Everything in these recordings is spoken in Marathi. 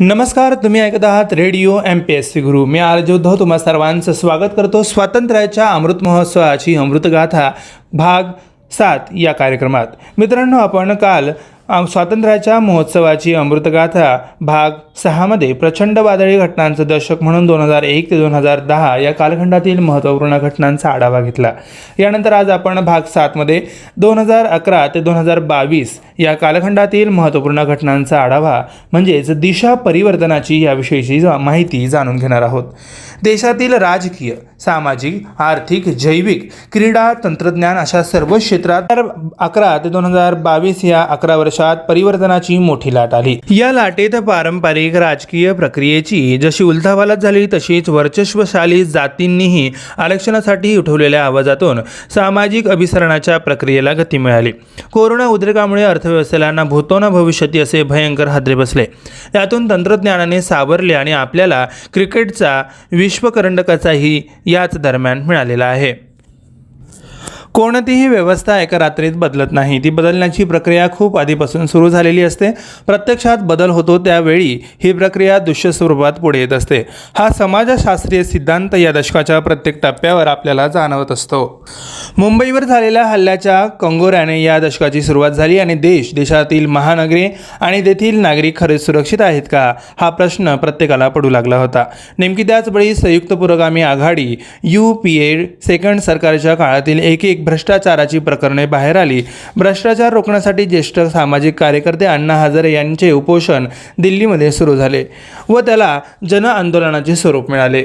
नमस्कार तुम्ही ऐकत आहात radio M P S C Guru. मी आर उद्धव तुम्हा सर्वांचं स्वागत करतो. स्वातंत्र्याच्या अमृत महोत्सवाची अमृतगाथा भाग सात या कार्यक्रमात. मित्रांनो आपण काल स्वातंत्र्याच्या महोत्सवाची अमृतगाथा भाग सहामध्ये प्रचंड वादळी घटनांचं दशक म्हणून दोन हजार एक ते दोन हजार दहा या कालखंडातील महत्त्वपूर्ण घटनांचा आढावा घेतला. यानंतर आज आपण भाग सातमध्ये दोन हजार अकरा ते दोन हजार बावीस या कालखंडातील महत्त्वपूर्ण घटनांचा आढावा म्हणजेच दिशा परिवर्तनाची याविषयीची जा- माहिती जाणून घेणार आहोत. देशातील राजकीय सामाजिक आर्थिक जैविक क्रीडा तंत्रज्ञान अशा सर्व क्षेत्रात तर अकरा ते दोन हजार बावीस या अकरा वर्ष वर्षात परिवर्तनाची मोठी लाट आली. या लाटेत पारंपरिक राजकीय प्रक्रियेची जशी उलथापालथ झाली तशीच वर्चस्वशाली जातींनीही आरक्षणासाठी उठवलेल्या आवाजातून सामाजिक अभिसरणाच्या प्रक्रियेला गती मिळाली. कोरोना उद्रेकामुळे अर्थव्यवस्थेला ना भूतो ना भविष्यती असे भयंकर हादरे बसले. यातून तंत्रज्ञानाने सावरले आणि आपल्याला क्रिकेटचा विश्वकरंडकाचाही याच दरम्यान मिळालेला आहे. कोणतीही व्यवस्था एका रात्रीत बदलत नाही. ती बदलण्याची प्रक्रिया खूप आधीपासून सुरू झालेली असते. प्रत्यक्षात बदल होतो त्यावेळी ही प्रक्रिया दृश्य स्वरूपात पुढे येत असते. हा समाजशास्त्रीय सिद्धांत या दशकाच्या प्रत्येक टप्प्यावर आपल्याला जाणवत असतो. मुंबईवर झालेल्या हल्ल्याच्या कंगोऱ्याने या दशकाची सुरुवात झाली आणि देश देशातील महानगरे आणि तेथील नागरिक खरेच सुरक्षित आहेत का? हा प्रश्न प्रत्येकाला पडू लागला होता. नेमकी त्याचवेळी संयुक्त पुरोगामी आघाडी यू पी ए सेकंड सरकारच्या काळातील एक एक भ्रष्टाचाराची प्रकरणे बाहेर आली. भ्रष्टाचार रोखण्यासाठी ज्येष्ठ सामाजिक कार्यकर्ते अण्णा हजारे यांचे उपोषण दिल्लीमध्ये सुरू झाले व त्याला जन आंदोलनाचे स्वरूप मिळाले.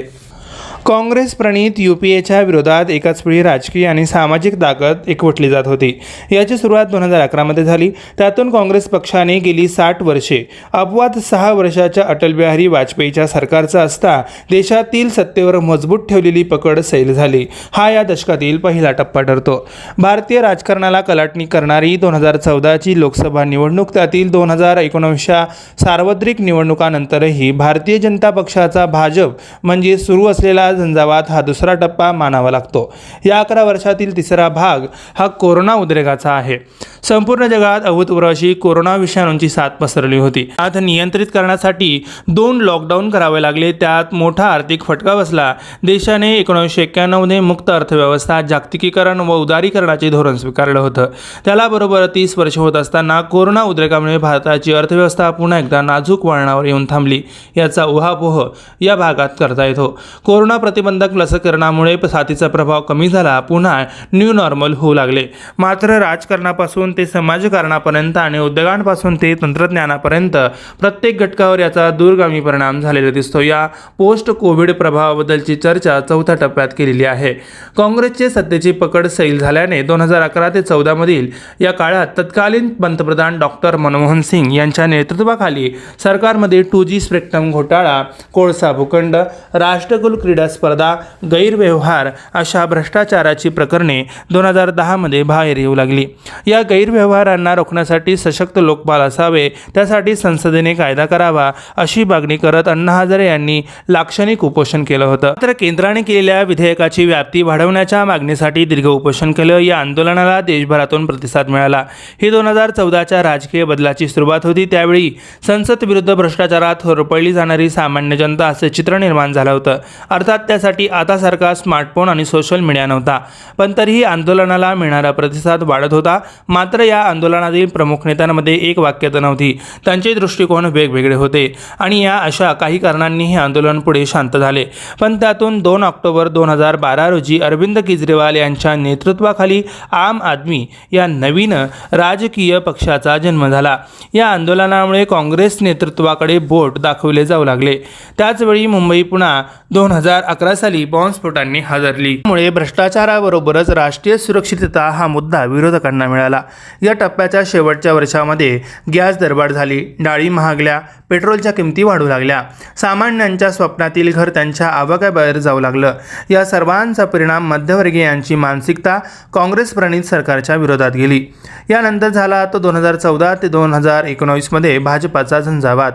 काँग्रेस प्रणित यू पी एच्या विरोधात एकाच वेळी राजकीय आणि सामाजिक ताकद एकवटली जात होती. याची सुरुवात दोन हजार अकरामध्ये झाली. त्यातून काँग्रेस पक्षाने गेली साठ वर्षे. अपवाद सहा वर्षाच्या अटलबिहारी वाजपेयीच्या सरकारचा असता देशातील सत्तेवर मजबूत ठेवलेली पकड सैल झाली. हा या दशकातील पहिला टप्पा ठरतो. भारतीय राजकारणाला कलाटणी करणारी दोन हजार चौदाची लोकसभा निवडणूक त्यातील दोन हजार एकोणवीसच्या सार्वत्रिक निवडणुकानंतरही भारतीय जनता पक्षाचा भाजप म्हणजे सुरू असलेला झंझावात हा दुसरा टप्पा मानावा लागतो. या अकरा वर्षातील तिसरा भाग हा कोरोना उद्रेकाचा आहे. संपूर्ण जगात अभूतपूर्व अशी कोरोना विषाणूंची साथ पसरली होती. त्यात नियंत्रित करण्यासाठी दोन लॉकडाऊन करावे लागले. त्यात मोठा आर्थिक फटका बसला. देशाने एकोणीसशे एक्क्याण्णवने मुक्त अर्थव्यवस्था जागतिकीकरण व उदारीकरणाचे धोरण स्वीकारलं होतं. त्याला बरोबर तीस वर्ष होत असताना कोरोना उद्रेकामुळे भारताची अर्थव्यवस्था पुन्हा एकदा नाजूक वळणावर येऊन थांबली. याचा उहापोह या भागात करता येतो. कोरोना प्रतिबंधक लसीकरणामुळे साथीचा प्रभाव कमी झाला पुन्हा न्यू नॉर्मल होऊ लागले. मात्र राजकारणापासून ते समाजकारणापर्यंत आणि उद्योगांपासून ते तंत्रज्ञानापर्यंत प्रत्येक घटकावर याचा दूरगामी परिणाम झालेला दिसतो. या पोस्ट कोविड प्रभावाबद्दलची चर्चा चौथ्या टप्प्यात केलेली आहे. काँग्रेसचे सत्तेची पकड सैल झाल्याने दोन हजार अकरा ते चौदामधील या काळात तत्कालीन पंतप्रधान डॉक्टर मनमोहन सिंग यांच्या नेतृत्वाखाली सरकारमध्ये टू जी स्पेक्ट्रम घोटाळा कोळसा भूखंड राष्ट्रकुल क्रीडा स्पर्धा गैरव्यवहार अशा भ्रष्टाचाराची प्रकरणे दोन हजार दहामध्ये बाहेर येऊ लागली. या गैरव्यवहारांना रोखण्यासाठी सशक्त लोकपाल असावे त्यासाठी संसदेने कायदा करावा अशी मागणी करत अण्णा हजारे यांनी लाक्षणिक उपोषण केलं होतं. तर केंद्राने केलेल्या विधेयकाची व्याप्ती वाढवण्याच्या मागणीसाठी दीर्घ उपोषण केलं या आंदोलनाला देशभरातून प्रतिसाद मिळाला. ही दोन हजार चौदाच्या राजकीय बदलाची सुरुवात होती. त्यावेळी संसद विरुद्ध भ्रष्टाचारात होरपळली जाणारी सामान्य जनता असे चित्र निर्माण झालं होतं. अर्थात त्यासाठी आतासारखा स्मार्टफोन आणि सोशल मीडिया नव्हता. पण तरीही आंदोलनाला मिळणारा प्रतिसाद वाढत होता. मात्र या आंदोलनातील प्रमुख नेत्यांमध्ये एक वाक्यता नव्हती. त्यांचे दृष्टिकोन वेगवेगळे होते. आणि या अशा काही कारणांनी हे आंदोलन पुढे शांत झाले. पण त्यातून दोन ऑक्टोबर दोन हजार बारा रोजी अरविंद केजरीवाल यांच्या नेतृत्वाखाली आम आदमी या नवीन राजकीय पक्षाचा जन्म झाला. या आंदोलनामुळे काँग्रेस नेतृत्वाकडे बोट दाखवले जाऊ लागले. त्याचवेळी मुंबई पुन्हा दोन हजार अकरा साली बॉम्बस्फोटांनी हादरली. त्यामुळे भ्रष्टाचाराबरोबरच राष्ट्रीय सुरक्षितता हा मुद्दा विरोधकांना मिळाला. या टप्प्याच्या शेवटच्या वर्षामध्ये गॅस दरबार झाली. डाळी महागल्या पेट्रोलच्या किमती वाढू लागल्या. सामान्यांच्या स्वप्नातील घर त्यांच्या आवाक्याबाहेर जाऊ लागलं. या सर्वांचा परिणाम मध्यवर्गीयांची मानसिकता काँग्रेस प्रणित सरकारच्या विरोधात गेली. यानंतर झाला तो दोन हजार चौदा ते दोन हजार एकोणवीसमध्ये भाजपाचा झंझावात.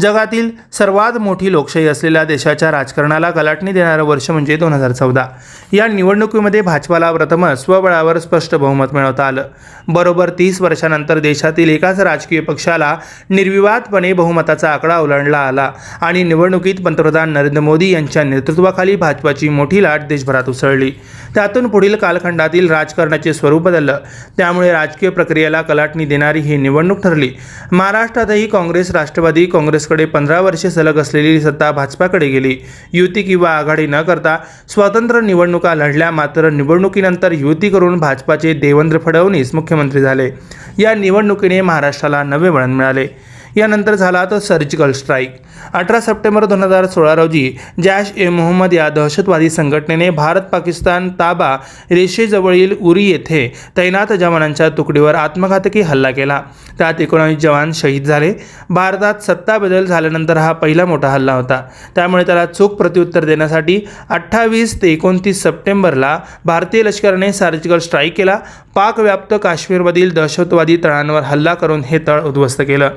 जगातील सर्वात मोठी लोकशाही असलेल्या देशाच्या राजकारणाला गलाटणी देणारं वर्ष म्हणजे दोन हजार चौदा. या निवडणुकीमध्ये भाजपाला प्रथमच स्वबळावर स्पष्ट बहुमत मिळवता आलं. बरोबर तीस वर्षानंतर देशातील एकाच राजकीय पक्षाला निर्विवादपणे बहुमताचा आकडा ओलांडला आला आणि निवडणुकीत पंतप्रधान नरेंद्र मोदी यांच्या नेतृत्वाखाली भाजपाची मोठी लाट देशभरात उसळली. त्यातून पुढील कालखंडातील राजकारणाचे स्वरूप बदललं. त्यामुळे राजकीय प्रक्रियेला कलाटणी देणारी ही निवडणूक ठरली. महाराष्ट्रातही काँग्रेस राष्ट्रवादी काँग्रेसकडे पंधरा वर्षे सलग असलेली सत्ता भाजपाकडे गेली. युती किंवा आघाडी न करता स्वतंत्र निवडणुका लढल्या मात्र निवडणुकीनंतर युती करून भाजपाचे देवेंद्र फडणवीस मुख्यमंत्री झाले. या निवडणुकीने महाराष्ट्राला नवे वळण मिळाले. यानंतर झाला तो सर्जिकल स्ट्राईक. अठरा सप्टेंबर दोन हजार सोळा रोजी जॅश ए मोहम्मद या दहशतवादी संघटनेने भारत पाकिस्तान ताबा रेषेजवळील उरी येथे तैनात जवानांच्या तुकडीवर आत्मघातकी हल्ला केला. त्यात एकोणावीस जवान शहीद झाले. भारतात सत्ता बदल झाल्यानंतर हा पहिला मोठा हल्ला होता. त्यामुळे त्याला चोख प्रत्युत्तर देण्यासाठी अठ्ठावीस ते एकोणतीस सप्टेंबरला भारतीय लष्कराने सर्जिकल स्ट्राईक केला. पाकव्याप्त काश्मीरमधील दहशतवादी तळांवर हल्ला करून हे तळ उद्ध्वस्त केलं.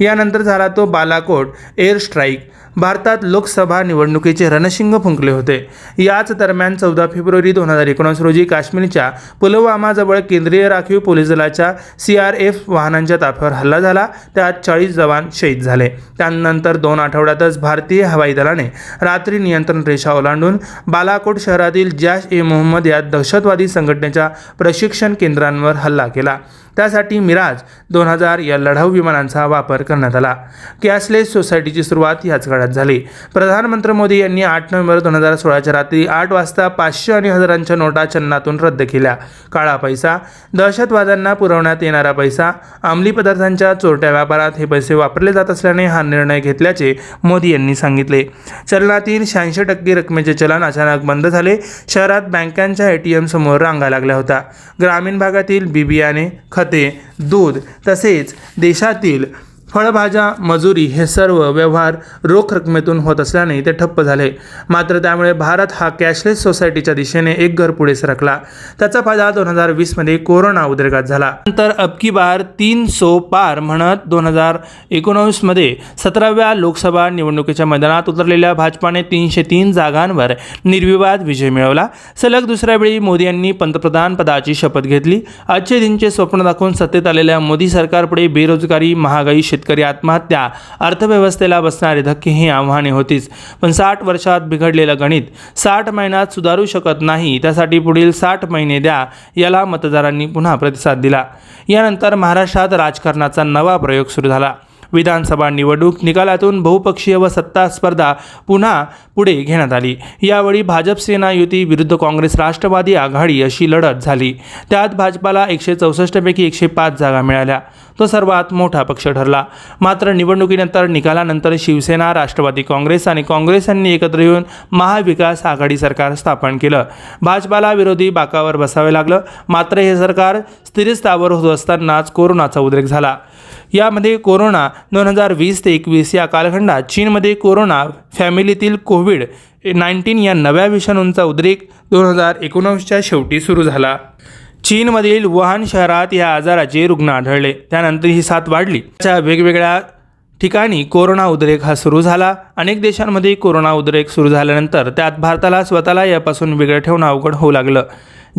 यानंतर झाला तो बालाकोट एअर स्ट्राईक. भारतात लोकसभा निवडणुकीचे रणशिंग फुंकले होते. याच दरम्यान चौदा फेब्रुवारी दोन हजार एकोणीस रोजी काश्मीरच्या पुलवामाजवळ केंद्रीय राखीव पोलीस दलाच्या सी आर एफ वाहनांच्या ताफ्यावर हल्ला झाला. त्यात चाळीस जवान शहीद झाले. त्यानंतर दोन आठवड्यातच भारतीय हवाई दलाने रात्री नियंत्रण रेषा ओलांडून बालाकोट शहरातील जॅश ए मोहम्मद या दहशतवादी संघटनेच्या प्रशिक्षण केंद्रांवर हल्ला केला. त्यासाठी मिराज दोन हजार या लढाऊ विमानांचा वापर करण्यात आला. कॅशलेस सोसायटीची सुरुवात याच काळात झाली. प्रधानमंत्री मोदी यांनी आठ नोव्हेंबर दोन हजार सोळाच्या रात्री आठ वाजता पाचशे आणि हजारांच्या नोटा चलनातून रद्द केल्या. काळा पैसा दहशतवाद्यांना पुरवण्यात येणारा पैसा अंमली पदार्थांच्या चोरट्या व्यापारात हे पैसे वापरले जात असल्याने हा निर्णय घेतल्याचे मोदी यांनी सांगितले. चलनातील शहाऐंशी टक्के रकमेचे चलन अचानक बंद झाले. शहरात बँकांच्या ए टी एम समोर रांगा लागल्या होत्या. ग्रामीण भागातील बीबियाने खत खते दूध तसेच देशातील फळभाज्या मजुरी हे सर्व व्यवहार रोख रकमेतून होत असल्याने ते ठप्प झाले. मात्र त्यामुळे भारत हा कॅशलेस सोसायटीच्या दिशेने एक घर पुढे सरकला. त्याचा फायदा दोन हजार वीसमध्ये कोरोना उद्रेकात झाला. नंतर अबकी बार तीन सो पार म्हणत दोन हजार एकोणावीसमध्ये सतराव्या लोकसभा निवडणुकीच्या मैदानात उतरलेल्या भाजपाने तीनशे तीन जागांवर निर्विवाद विजय मिळवला. सलग दुसऱ्या वेळी मोदी यांनी पंतप्रधान पदाची शपथ घेतली. आजचे दिनचे स्वप्न दाखवून सत्तेत आलेल्या मोदी सरकारपुढे बेरोजगारी महागाई शेतकरी आत्महत्या अर्थव्यवस्थेला बसणारे धक्के ही आव्हाने होतीच. पण साठ वर्षात बिघडलेलं गणित साठ महिन्यात सुधारू शकत नाही त्यासाठी पुढील साठ महिने द्या याला मतदारांनी पुन्हा प्रतिसाद दिला. यानंतर महाराष्ट्रात राजकारणाचा नवा प्रयोग सुरू झाला. विधानसभा निवडणूक निकालातून बहुपक्षीय व सत्ता स्पर्धा पुन्हा पुढे घेण्यात आली. यावेळी भाजप सेना युती विरुद्ध काँग्रेस राष्ट्रवादी आघाडी अशी लढत झाली. त्यात भाजपाला एकशे चौसष्टपैकी एकशे पाच जागा मिळाल्या. तो सर्वात मोठा पक्ष ठरला. मात्र निवडणुकीनंतर निकालानंतर शिवसेना राष्ट्रवादी काँग्रेस आणि काँग्रेस यांनी एकत्र येऊन महाविकास आघाडी सरकार स्थापन केलं. भाजपाला विरोधी बाकावर बसावे लागलं. मात्र हे सरकार स्थिरस्थावर होत असतानाच कोरोनाचा उद्रेक झाला. यामध्ये कोरोना दोन हजार वीस ते एकवीस या कालखंडात चीनमध्ये कोरोना फॅमिलीतील कोविड नाईन्टीन या नव्या विषाणूंचा उद्रेक दोन हजार एकोणावीसच्या शेवटी सुरू झाला. चीनमधील वुहान शहरात या आजाराचे रुग्ण आढळले. त्यानंतर ही साथ वाढली. त्याच्या वेगवेगळ्या ठिकाणी कोरोना उद्रेक हा सुरू झाला. अनेक देशांमध्ये कोरोना उद्रेक सुरू झाल्यानंतर त्यात भारताला स्वतःला यापासून वेगळं ठेवणं अवघड होऊ लागलं.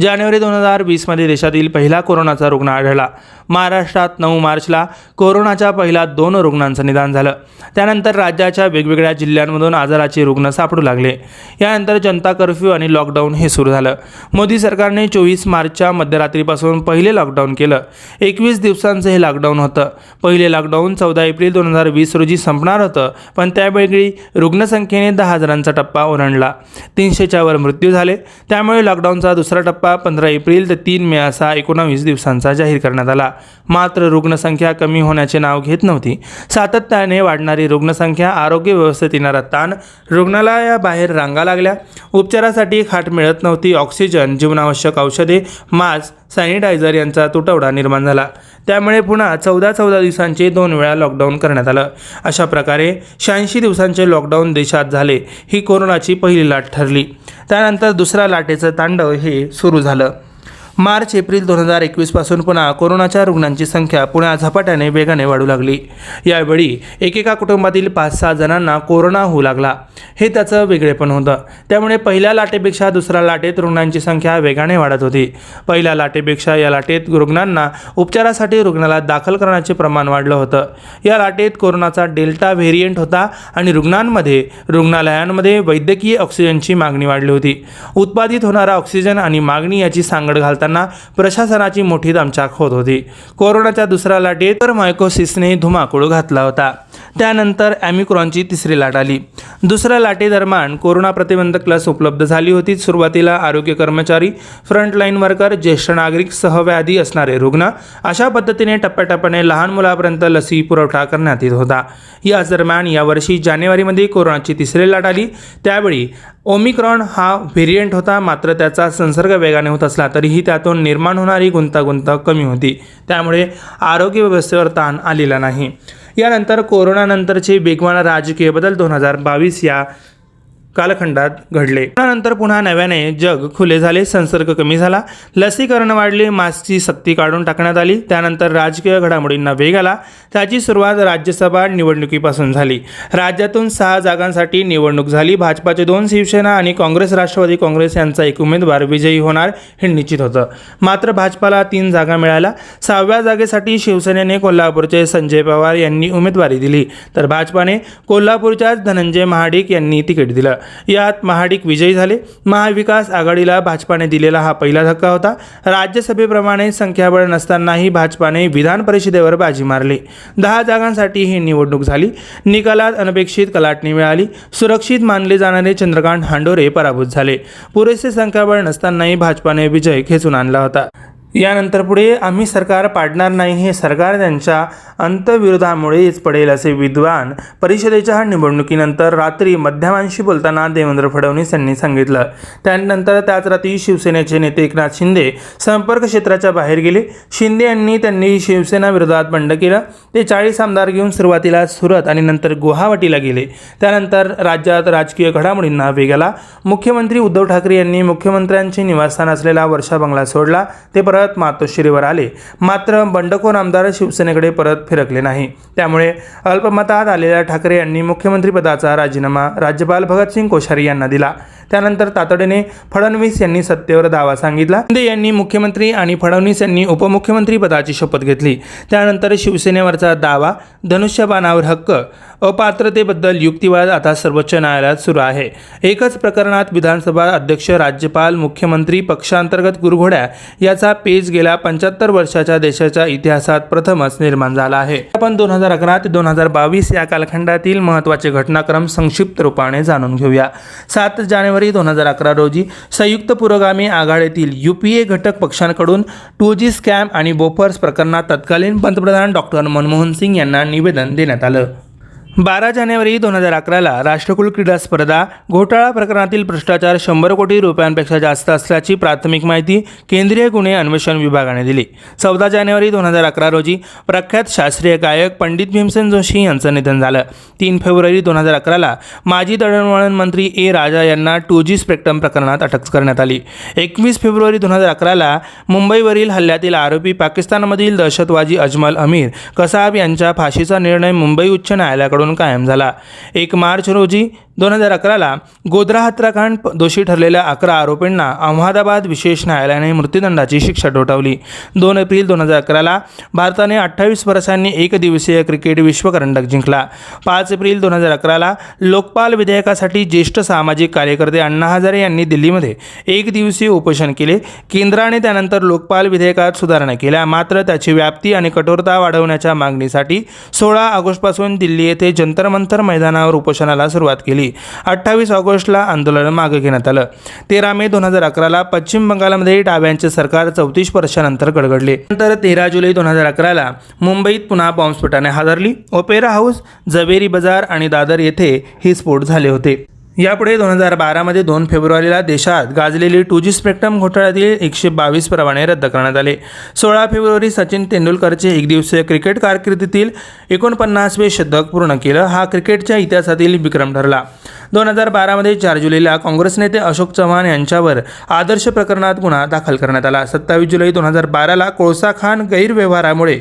जानेवारी दोन हजार वीसमध्ये देशातील पहिला कोरोनाचा रुग्ण आढळला. महाराष्ट्रात नऊ मार्चला कोरोनाच्या पहिल्या दोन रुग्णांचं निदान झालं. त्यानंतर राज्याच्या वेगवेगळ्या जिल्ह्यांमधून आजाराचे रुग्ण सापडू लागले. यानंतर जनता कर्फ्यू आणि लॉकडाऊन हे सुरू झालं. मोदी सरकारने चोवीस मार्चच्या मध्यरात्रीपासून पहिले लॉकडाऊन केलं. एकवीस दिवसांचं हे लॉकडाऊन होतं. पहिले लॉकडाऊन चौदा एप्रिल दोन हजार वीस रोजी संपणार होतं पण त्यावेळी रुग्णसंख्येने दहा हजारांचा टप्पा ओलांडला. तीनशेच्या वर मृत्यू झाले. त्यामुळे लॉकडाऊनचा दुसरा टप्पा पंधरा एप्रिल ते तीन मे असा एकोणावीस दिवसांचा जाहीर करण्यात आला. मात्र रुग्णसंख्या कमी होण्याचे नाव घेत नव्हती. सातत्याने वाढणारी रुग्णसंख्या आरोग्य व्यवस्थेत येणारा ताण रुग्णालयाबाहेर रांगा लागल्या. उपचारासाठी खाट मिळत नव्हती. ऑक्सिजन जीवनावश्यक औषधे मास्क सॅनिटायझर यांचा तुटवडा निर्माण झाला. त्यामुळे पुन्हा चौदा चौदा दिवसांचे दोन वेळा लॉकडाऊन करण्यात आलं. अशा प्रकारे शहाऐंशी दिवसांचे लॉकडाऊन देशात झाले ही कोरोनाची पहिली लाट ठरली. त्यानंतर दुसऱ्या लाटेचं तांडव हे सुरू झालं. मार्च एप्रिल दोन हजार एकवीसपासून पुन्हा कोरोनाच्या रुग्णांची संख्या पुन्हा झपाट्याने वेगाने वाढू लागली. यावेळी एकेका कुटुंबातील पाच सहा जणांना कोरोना होऊ लागला. हे त्याचं वेगळेपण होतं. त्यामुळे पहिल्या लाटेपेक्षा दुसऱ्या लाटेत रुग्णांची संख्या वेगाने वाढत होती. पहिल्या लाटेपेक्षा या लाटेत रुग्णांना उपचारासाठी रुग्णालयात दाखल करण्याचे प्रमाण वाढलं होतं. या लाटेत कोरोनाचा डेल्टा व्हेरियंट होता आणि रुग्णांमध्ये रुग्णालयांमध्ये वैद्यकीय ऑक्सिजनची मागणी वाढली होती. उत्पादित होणारा ऑक्सिजन आणि मागणी याची सांगड जाताना प्रशासनाची मोठी दमछाक होत होती. कोरोनाच्या दुसऱ्या लाटेत तर मायकोसिसने धुमाकूळ घातला होता. त्यानंतर ॲमिक्रॉनची तिसरी लाट आली. दुसऱ्या लाटेदरम्यान कोरोना प्रतिबंधक लस उपलब्ध झाली होती. सुरुवातीला आरोग्य कर्मचारी फ्रंटलाईन वर्कर ज्येष्ठ नागरिक सहव्याधी असणारे रुग्ण अशा पद्धतीने टप्प्याटप्प्याने लहान मुलापर्यंत लसी पुरवठा करण्यात येत होता. याच दरम्यान यावर्षी जानेवारीमध्ये कोरोनाची तिसरी लाट आली. त्यावेळी ओमिक्रॉन हा व्हेरियंट होता मात्र त्याचा संसर्ग वेगाने होत असला तरीही त्यातून निर्माण होणारी गुंतागुंत कमी होती. त्यामुळे आरोग्य व्यवस्थेवर ताण आलेला नाही. यानंतर कोरोनानंतरचे वेगवान राजकीय बदल दोन हजार बावीस या कालखंडात घडले. त्यानंतर पुन्हा नव्याने जग खुले झाले संसर्ग कमी झाला. लसीकरण वाढले मास्कची सक्ती काढून टाकण्यात आली. त्यानंतर राजकीय घडामोडींना वेग आला. त्याची सुरुवात राज्यसभा निवडणुकीपासून झाली. राज्यातून सहा जागांसाठी निवडणूक झाली. भाजपाचे दोन शिवसेना आणि काँग्रेस राष्ट्रवादी काँग्रेस यांचा एक उमेदवार विजयी होणार हे निश्चित होतं. मात्र भाजपाला तीन जागा मिळाल्या. सहाव्या जागेसाठी शिवसेनेने कोल्हापूरचे संजय पवार यांनी उमेदवारी दिली. तर भाजपाने कोल्हापूरच्याच धनंजय महाडिक यांनी तिकीट दिलं. यात महाडिक विजयी झाले. महाविकास आघाडीला भाजपाने दिलेला हा पहिला धक्का होता. राज्यसभेप्रमाणे संख्याबळ नसतानाही भाजपाने विधान परिषदेवर बाजी मारली. दहा जागांसाठी ही निवडणूक झाली. निकालात अनपेक्षित कलाटणी मिळाली. सुरक्षित मानले जाणारे चंद्रकांत हांडोरे पराभूत झाले. पुरेसे संख्याबळ नसतानाही भाजपाने विजय खेचून आणला होता. यानंतर पुढे आम्ही सरकार पाडणार नाही हे सरकार त्यांच्या अंतविरोधामुळेच पडेल असे विद्वान परिषदेच्या निवडणुकीनंतर रात्री माध्यमांशी बोलताना देवेंद्र फडणवीस यांनी सांगितलं. त्यानंतर त्याच रात्री शिवसेनेचे नेते एकनाथ शिंदे संपर्क क्षेत्राच्या बाहेर गेले. शिंदे यांनी त्यांनी शिवसेना विरोधात बंड केलं. ते चाळीस आमदार घेऊन सुरुवातीला सुरत आणि नंतर गुवाहाटीला गेले. त्यानंतर राज्यात राजकीय घडामोडींना वेग आला. मुख्यमंत्री उद्धव ठाकरे यांनी मुख्यमंत्र्यांचे निवासस्थान असलेला वर्षा बंगला सोडला. ते परत मातोश्रीवर आले. मात्र बंडखोर आमदार शिवसेनेकडे परत फिरकले नाही. त्यामुळे अल्पमतात आलेल्या ठाकरे यांनी मुख्यमंत्रीपदाचा राजीनामा राज्यपाल भगतसिंग कोश्यारी यांना दिला. त्यानंतर तातडीने फडणवीस यांनी सत्तेवर दावा सांगितला. शिंदे यांनी मुख्यमंत्री आणि फडणवीस यांनी उपमुख्यमंत्री पदाची शपथ घेतली. त्यानंतर शिवसेनेवरचा दावा धनुष्यबाणावर हक्क अपात्रतेबद्दल युक्तिवाद आता सर्वोच्च न्यायालयात सुरू आहे. एकच प्रकरणात विधानसभा अध्यक्ष राज्यपाल मुख्यमंत्री पक्षांतर्गत गुरघोड्या याचा पेज गेल्या पंच्याहत्तर वर्षाच्या देशाच्या इतिहासात प्रथमच निर्माण झाला आहे. आपण दोन हजार अकरा ते दोन हजार बावीस या कालखंडातील महत्त्वाचे घटनाक्रम संक्षिप्त रूपाने जाणून घेऊया. सात जानेवारी दोन हजार अकरा रोजी संयुक्त पुरोगामी आघाडीतील युपीए घटक पक्षांकडून टू जी स्कॅम आणि बोफर्स प्रकरणात तत्कालीन पंतप्रधान डॉक्टर मनमोहन सिंग यांना निवेदन देण्यात आलं. बारा जानेवारी दोन हजार अकराला राष्ट्रकुल क्रीडा स्पर्धा घोटाळा प्रकरणातील भ्रष्टाचार शंभर कोटी रुपयांपेक्षा जास्त असल्याची प्राथमिक माहिती केंद्रीय गुन्हे अन्वेषण विभागाने दिली. चौदा जानेवारी दोन हजार अकरा रोजी प्रख्यात शास्त्रीय गायक पंडित भीमसेन जोशी यांचं निधन झालं. तीन फेब्रुवारी दोन हजार अकराला माजी दळणवळण मंत्री ए राजा यांना टू जी स्पेक्ट्रम प्रकरणात अटक करण्यात आली. एकवीस फेब्रुवारी दोन हजार अकराला मुंबईवरील हल्ल्यातील आरोपी पाकिस्तानमधील दहशतवादी अजमल अमीर कसाब यांच्या फाशीचा निर्णय मुंबई उच्च न्यायालयाकडून कायम झाला. एक मार्च रोजी दोन हजार अकराला गोध्रा हत्याकांड दोषी ठरलेल्या अकरा आरोपींना अहमदाबाद विशेष न्यायालयाने मृत्यूदंडाची शिक्षा ठोठावली. दोन एप्रिल दोन हजार अकराला भारताने अठ्ठावीस वर्षांनी एकदिवसीय क्रिकेट विश्वकरंडक जिंकला. पाच एप्रिल दोन हजार अकराला लोकपाल विधेयकासाठी ज्येष्ठ सामाजिक कार्यकर्ते अण्णा हजारे यांनी दिल्लीमध्ये एक दिवसीय उपोषण केले. केंद्राने त्यानंतर लोकपाल विधेयकात सुधारणा केल्या. मात्र त्याची व्याप्ती आणि कठोरता वाढवण्याच्या मागणीसाठी सोळा ऑगस्टपासून दिल्ली येथे जंतरमंतर मैदानावर उपोषणाला सुरुवात केली. अठ्ठावीस ऑगस्टला आंदोलन मागे घेण्यात आलं. तेरा मे दोन हजार अकराला पश्चिम बंगालमध्ये डाव्यांचे सरकार चौतीस वर्षानंतर गडगडले. नंतर तेरा जुलै दोन हजार अकराला मुंबईत पुन्हा बॉम्बस्फोटाने हादरली. ओपेरा हाऊस जवेरी बाजार आणि दादर येथे हे स्फोट झाले होते. यापुढे दोन हजार बारामध्ये दोन फेब्रुवारीला देशात गाजलेली टू जी स्पेक्ट्रम घोटाळ्यातील एकशे बावीस परवाने रद्द करण्यात आले. सोळा फेब्रुवारी सचिन तेंडुलकरचे एकदिवसीय क्रिकेट कारकिर्दीतील एकोणपन्नासवे शतक पूर्ण केलं हा क्रिकेटच्या इतिहासातील विक्रम ठरला. दोन हजार बारामध्ये चार जुलैला काँग्रेस नेते अशोक चव्हाण यांच्यावर आदर्श प्रकरणात गुन्हा दाखल करण्यात आला. सत्तावीस जुलै दोन हजार बाराला कोळसा खान गैरव्यवहारामुळे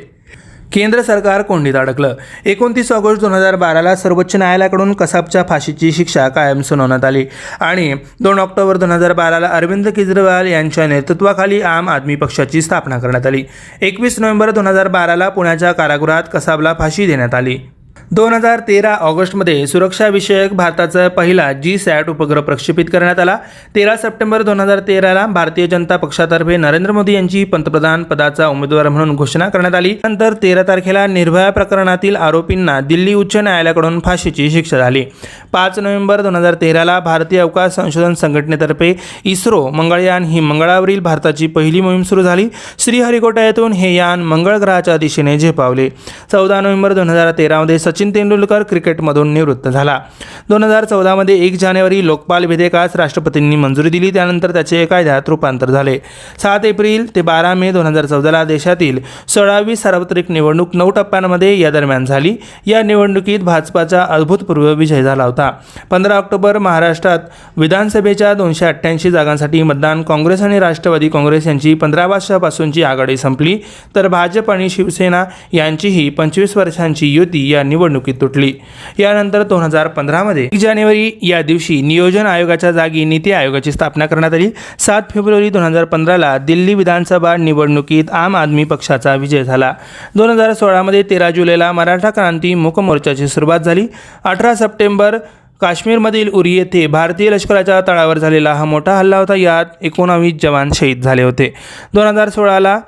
केंद्र सरकार कोंडीत अडकलं. एकोणतीस ऑगस्ट दोन हजार बाराला सर्वोच्च न्यायालयाकडून कसाबच्या फाशीची शिक्षा कायम सुनावण्यात आली. आणि दोन ऑक्टोबर दोन हजार बाराला अरविंद केजरीवाल यांच्या नेतृत्वाखाली आम आदमी पक्षाची स्थापना करण्यात आली. एकवीस नोव्हेंबर दोन हजार बाराला पुण्याच्या कारागृहात कसाबला फाशी देण्यात आली. दोन हजार तेरा ऑगस्टमध्ये सुरक्षाविषयक भारताचा पहिला जी सॅट उपग्रह प्रक्षेपित करण्यात आला. तेरा सप्टेंबर दोन हजार तेराला भारतीय जनता पक्षातर्फे नरेंद्र मोदी यांची पंतप्रधान पदाचा उमेदवार म्हणून घोषणा करण्यात आली. नंतर तेरा तारखेला निर्भया प्रकरणातील आरोपींना दिल्ली उच्च न्यायालयाकडून फाशीची शिक्षा झाली. पाच नोव्हेंबर दोन हजार तेराला भारतीय अवकाश संशोधन संघटनेतर्फे इस्रो मंगळयान ही मंगळावरील भारताची पहिली मोहीम सुरू झाली. श्रीहरिकोटा येथून हे यान मंगळ ग्रहाच्या दिशेने झेपावले. चौदा नोव्हेंबर दोन हजार तेरामध्ये सचिन तेंडुलकर क्रिकेटमधून निवृत्त झाला. दोन हजार चौदामध्ये एक जानेवारी लोकपाल विधेयकास राष्ट्रपतींनी मंजुरी दिली. त्यानंतर त्याचे कायद्यात रूपांतर झाले. सात एप्रिल ते बारा मे दोन हजार चौदाला देशातील सोळावी सार्वत्रिक निवडणूक नऊ टप्प्यांमध्ये या दरम्यान झाली. या निवडणुकीत भाजपाचा अभूतपूर्व विजय झाला होता. पंधरा ऑक्टोबर महाराष्ट्रात विधानसभेच्या दोनशे अठ्ठ्याऐंशी जागांसाठी मतदान काँग्रेस आणि राष्ट्रवादी काँग्रेस यांची पंधरा वर्षापासूनची आघाडी संपली. तर भाजप आणि शिवसेना यांचीही पंचवीस वर्षांची युती या निवडणुकीत तुटली. यानंतर दोन हजार पंधरामध्ये एक जानेवारी या दिवशी नियोजन आयोगाच्या जागी नीती आयोगाची स्थापना करण्यात आली. सात फेब्रुवारी दोन हजार पंधराला दिल्ली विधानसभा निवडणुकीत आम आदमी पक्षाचा विजय झाला. दोन हजार सोळामध्ये तेरा जुलैला मराठा क्रांती मूक मोर्चाची सुरुवात झाली. अठरा सप्टेंबर काश्मीरमधील उरी येथे भारतीय लष्कराच्या तळावर झालेला हा मोठा हल्ला होता. यात एकोणावीस जवान शहीद झाले होते. दोन हजार सोळाला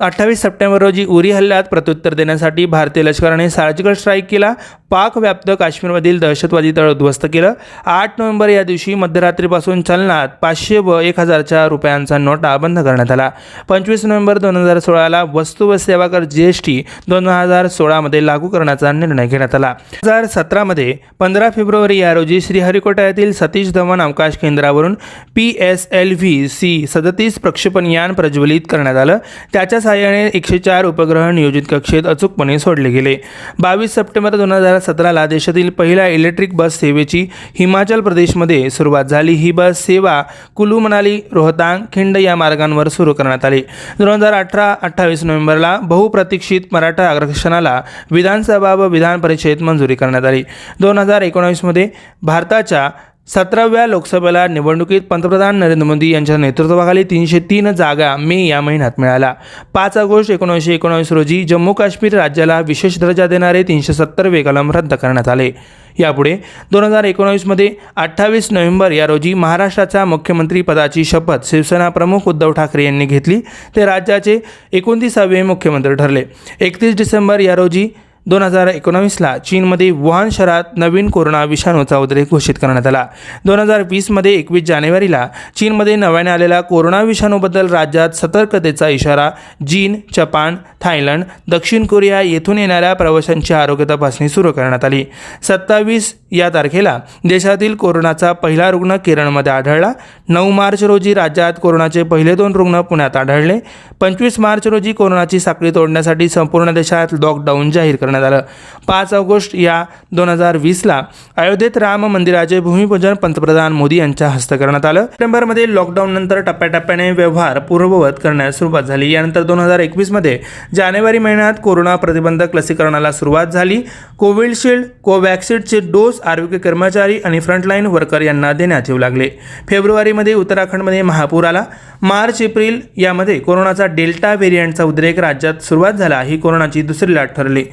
अठ्ठावीस सप्टेंबर रोजी उरी हल्ल्यात प्रत्युत्तर देण्यासाठी भारतीय लष्कराने सर्जिकल स्ट्राईक केला. पाकव्याप्त काश्मीरमधील दहशतवादी तळ उद्ध्वस्त केलं. आठ नोव्हेंबर या दिवशी मध्यरात्रीपासून चलनात पाचशे व एक हजारच्या रुपयांचा नोटा बंद करण्यात आला. पंचवीस नोव्हेंबर दोन हजार सोळाला वस्तू व सेवा कर जी एस टी दोन हजार सोळामध्ये लागू करण्याचा निर्णय घेण्यात आला. दोन हजार सतरामध्ये पंधरा फेब्रुवारी या रोजी श्रीहरिकोटा येथील सतीश धवन अवकाश केंद्रावरून P S L V C सदतीस प्रक्षेपण यान प्रज्वलित करण्यात आलं. त्याच्या सहाय्याने एकशे चार उपग्रह नियोजित कक्षेत अचूकपणे सोडले गेले. बावीस सप्टेंबर दोन हजार सतराला देशातील पहिल्या इलेक्ट्रिक बस सेवेची हिमाचल प्रदेशमध्ये सुरुवात झाली. ही बस सेवा कुलू मनाली रोहतांग खिंड या मार्गांवर सुरू करण्यात आली. दोन हजार अठरा अठ्ठावीस नोव्हेंबरला बहुप्रतीक्षित मराठा आरक्षणाला विधानसभा व विधान परिषदेत मंजुरी करण्यात आली. दोन हजार एकोणावीसमध्ये भारताच्या सतराव्या लोकसभेला निवडणुकीत पंतप्रधान नरेंद्र मोदी यांच्या नेतृत्वाखाली तीनशे तीन जागा मे या महिन्यात मिळाल्या. पाच ऑगस्ट एकोणीसशे एकोणावीस रोजी जम्मू काश्मीर राज्याला विशेष दर्जा देणारे तीनशे सत्तर वे कलम रद्द करण्यात आले. यापुढे दोन हजार एकोणावीसमध्ये अठ्ठावीस नोव्हेंबर या रोजी महाराष्ट्राच्या मुख्यमंत्री पदाची शपथ शिवसेना प्रमुख उद्धव ठाकरे यांनी घेतली. ते राज्याचे एकोणतीसावे मुख्यमंत्री ठरले. एकतीस डिसेंबर या रोजी दोन हजार एकोणावीसला चीनमध्ये वुहान शहरात नवीन कोरोना विषाणूचा उद्रेक घोषित करण्यात आला. दोन हजार वीसमध्ये एकवीस जानेवारीला चीनमध्ये नव्याने आलेल्या कोरोना विषाणूबद्दल राज्यात सतर्कतेचा इशारा चीन जपान थायलंड दक्षिण कोरिया येथून येणाऱ्या प्रवाशांची आरोग्य तपासणी सुरू करण्यात आली. सत्तावीस या तारखेला देशातील कोरोनाचा पहिला रुग्ण केरळमध्ये आढळला. नऊ मार्च रोजी राज्यात कोरोनाचे पहिले दोन रुग्ण पुण्यात आढळले. पंचवीस मार्च रोजी कोरोनाची साखळी तोडण्यासाठी संपूर्ण देशात लॉकडाऊन जाहीर करण्यात आलं. पाच ऑगस्ट या दोन हजार वीसला अयोध्येत राम मंदिराचे भूमिपूजन पंतप्रधान मोदी यांच्या हस्ते करण्यात आलं. सप्टेंबरमध्ये लॉकडाऊन नंतर टप्प्याटप्प्याने व्यवहार पूर्ववत करण्यास सुरुवात झाली. यानंतर दोन हजार एकवीसमध्ये जानेवारी महिन्यात कोरोना प्रतिबंधक लसीकरणाला सुरुवात झाली. कोविशिल्ड कोवॅक्सिडचे डोस आरोग्य कर्मचारी आणि फ्रंटलाईन वर्कर यांना देण्यात येऊ लागले. फेब्रुवारीमध्ये उत्तराखंडमध्ये महापूर आला. मार्च एप्रिल यामध्ये कोरोनाचा डेल्टा व्हेरियंटचा उद्रेक राज्यात सुरुवात झाला. ही कोरोनाची दुसरी लाट ठरली.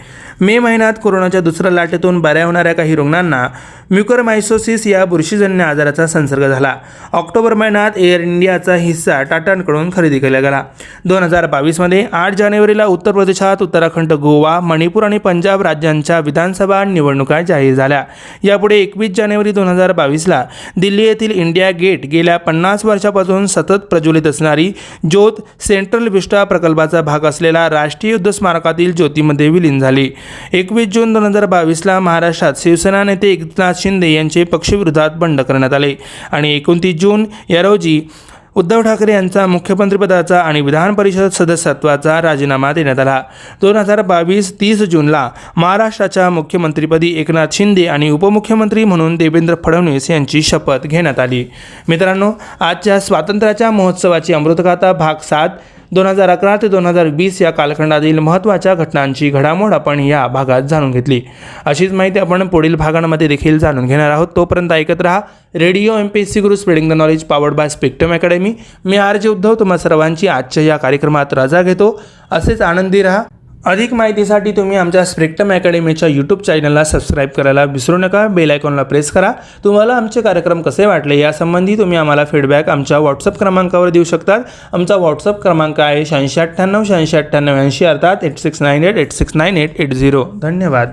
मे महिन्यात कोरोनाच्या दुसऱ्या लाटेतून बऱ्या होणाऱ्या काही रुग्णांना म्युकरमायसोसिस या बुरशीजन्य आजाराचा संसर्ग झाला. ऑक्टोबर महिन्यात एअर इंडियाचा हिस्सा टाटांकडून खरेदी केला गेला. दोन हजार बावीसमध्ये आठ जानेवारीला उत्तर प्रदेशात उत्तराखंड गोवा मणिपूर आणि पंजाब राज्यांच्या विधानसभा निवडणुका जाहीर झाल्या. यापुढे एकवीस जानेवारी दोन हजार बावीसला दिल्ली येथील इंडिया गेट गेल्या पन्नास वर्षापासून सतत प्रज्वलित असणारी ज्योत सेंट्रल विस्टा प्रकल्पाचा भाग असलेला राष्ट्रीय युद्ध स्मारकातील ज्योतीमध्ये विलीन झाली. एकवीस जून दोन हजार बावीसला महाराष्ट्रात शिवसेना नेते एकनाथ शिंदे यांचे पक्षविरोधात बंड करण्यात आले. आणि एकोणतीस जून या रोजी उद्धव ठाकरे यांचा मुख्यमंत्रीपदाचा आणि विधान परिषद सदस्यत्वाचा राजीनामा देण्यात आला. दोन हजार बावीस तीस जूनला महाराष्ट्राच्या मुख्यमंत्रीपदी एकनाथ शिंदे आणि उपमुख्यमंत्री म्हणून देवेंद्र फडणवीस यांची शपथ घेण्यात आली. मित्रांनो आजच्या स्वातंत्र्याच्या महोत्सवाची अमृतगाथा भाग सात दोन हजार अकरा ते दोन हजार वीस या कालखंडातील महत्त्वाच्या घटनांची घडामोड आपण या भागात जाणून घेतली. अशीच माहिती आपण पुढील भागांमध्ये देखील जाणून घेणार आहोत. तोपर्यंत ऐकत राहा radio M P S C Guru spreading the knowledge powered by spectrum academy. Me R J Uddhav तुम्हा सर्वांची आजच्या या कार्यक्रमात रजा घेतो. असेच आनंदी राहा. अधिक माहितीसाठी तुम्ही आमच्या स्प्रिक्टम अकॅडमीच्या यूट्यूब चॅनलला सबस्क्राईब करायला विसरू नका. बेल आयकॉनला प्रेस करा. तुम्हाला आमचे कार्यक्रम कसे वाटले यासंबंधी तुम्ही आम्हाला फीडबॅक आमच्या व्हॉट्सअप क्रमांकावर देऊ शकतात. आमचा व्हॉट्सअप क्रमांक आहे शहाऐंशी अठ्ठ्याण्णव शहाऐंशी अठ्ठ्याण्णव ऐंशी अर्थात eight six nine eight eight six nine eight eight zero धन्यवाद.